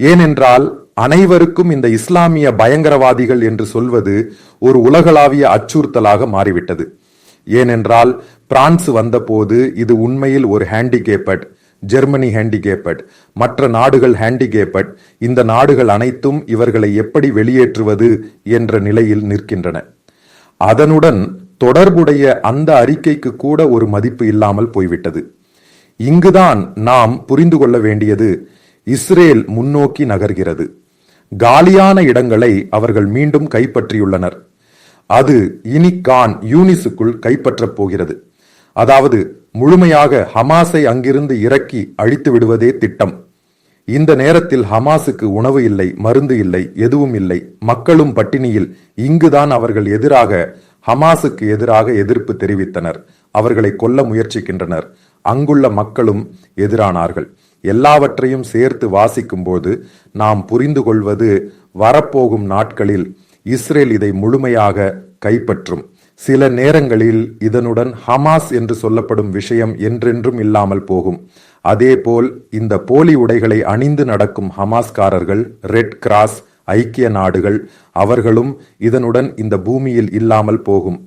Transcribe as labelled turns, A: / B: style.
A: ஏனென்றால் அனைவருக்கும் இந்த இஸ்லாமிய பயங்கரவாதிகள் என்று சொல்வது ஒரு உலகளாவிய அச்சுறுத்தலாக மாறிவிட்டது. ஏனென்றால் பிரான்ஸ் வந்தபோது இது உண்மையில் ஒரு ஹேண்டிகேப்பட் ஜெர்மனி ஹேண்டிகேப்பட் மற்ற நாடுகள் ஹேண்டிகேப்பட் இந்த நாடுகள் அனைத்தும் இவர்களை எப்படி வெளியேற்றுவது என்ற நிலையில் நிற்கின்றன. அதனுடன் தொடர்புடைய அந்த அறிக்கைக்கு கூட ஒரு மதிப்பு இல்லாமல் போய்விட்டது. இங்குதான் நாம் புரிந்து கொள்ள வேண்டியது இஸ்ரேல் முன்னோக்கி நகர்கிறது. காலியான இடங்களை அவர்கள் மீண்டும் கைப்பற்றியுள்ளனர். அது இனி கான் யூனிஸுக்குள் கைப்பற்றப் போகிறது. அதாவது முழுமையாக ஹமாஸை அங்கிருந்து இறக்கி அழித்து விடுவதே திட்டம். இந்த நேரத்தில் ஹமாஸுக்கு உணவு இல்லை மருந்து இல்லை எதுவும் இல்லை. மக்களும் பட்டினியில் இங்குதான் அவர்கள் எதிராக ஹமாஸுக்கு எதிராக எதிர்ப்பு தெரிவித்தனர். அவர்களை கொல்ல முயற்சிக்கின்றனர். அங்குள்ள மக்களும் எதிரானார்கள். எல்லாவற்றையும் சேர்த்து வாசிக்கும்போது நாம் புரிந்து கொள்வது வரப்போகும் நாட்களில் இஸ்ரேல் இதை முழுமையாக கைப்பற்றும். சில நேரங்களில் இதனுடன் ஹமாஸ் என்று சொல்லப்படும் விஷயம் என்றென்றும் இல்லாமல் போகும். அதேபோல் இந்த போலி உடைகளை அணிந்து நடக்கும் ஹமாஸ்காரர்கள் ரெட் கிராஸ் ஐக்கிய நாடுகள் அவர்களும் இதனுடன் இந்த பூமியில் இல்லாமல் போகும்.